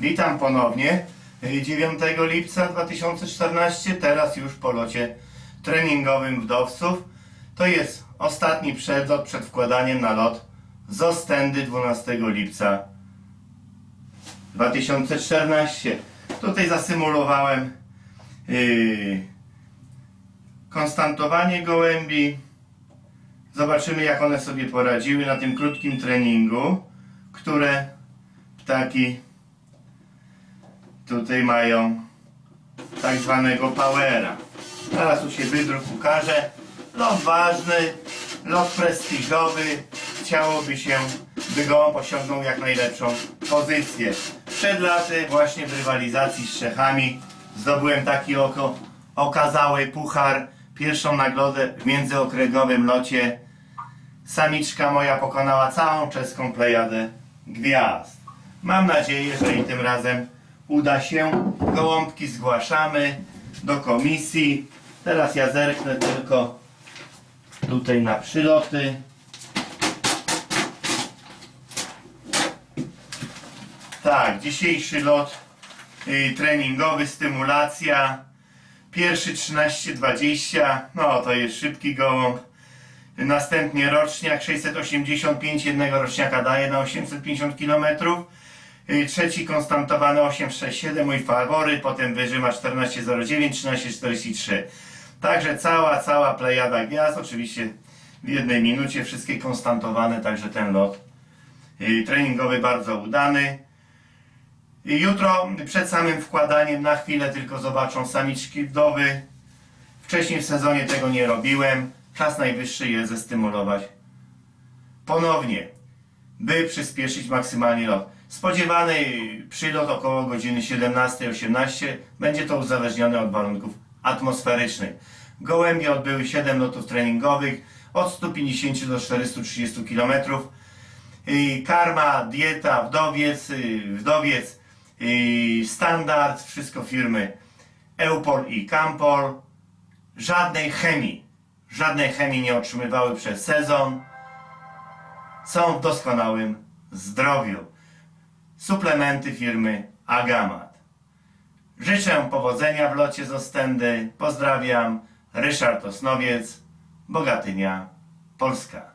Witam ponownie. Y, 9 lipca 2014, teraz już po locie treningowym wdowców. To jest ostatni przedlot przed wkładaniem na lot z Ostędy 12 lipca 2014. Tutaj zasymulowałem yy, konstantowanie gołębi. Zobaczymy jak one sobie poradziły na tym krótkim treningu, które ptaki tutaj mają tak zwanego powera. Teraz tu się wydruk ukaże. Lot ważny, lot prestiżowy. Chciałoby się, by gołąb osiągnął jak najlepszą pozycję. Przed laty właśnie w rywalizacji z Czechami zdobyłem taki oko, okazały puchar. Pierwszą nagrodę w międzyokręgowym locie. Samiczka moja pokonała całą czeską plejadę gwiazd. Mam nadzieję, że i tym razem uda się. Gołąbki zgłaszamy do komisji. Teraz ja zerknę tylko tutaj na przyloty. Tak, dzisiejszy lot y, treningowy, stymulacja. Pierwszy 13-20, no to jest szybki gołąb. Następnie roczniak 685, jednego roczniaka daje na 850 km. Y, Trzeci konstantowany 867, mój faworyt, potem wyżyma 1409, 1343. Także cała, cała plejada gwiazd, oczywiście w jednej minucie, wszystkie konstantowane, także ten lot y, treningowy bardzo udany. Jutro przed samym wkładaniem na chwilę tylko zobaczą samiczki wdowy. Wcześniej w sezonie tego nie robiłem. Czas najwyższy je zestymulować ponownie, by przyspieszyć maksymalnie lot. Spodziewany przylot około godziny 17-18 będzie to uzależnione od warunków atmosferycznych. Gołębie odbyły 7 lotów treningowych od 150 do 430 km. Karma, dieta, wdowiec, y, wdowiec, y, standard, wszystko firmy Eupol i Campol. Żadnej chemii, żadnej chemii nie otrzymywały przez sezon. Są w doskonałym zdrowiu. Suplementy firmy Agamat. Życzę powodzenia w locie z Ostędy. Pozdrawiam. Ryszard Osnowiec, Bogatynia, Polska.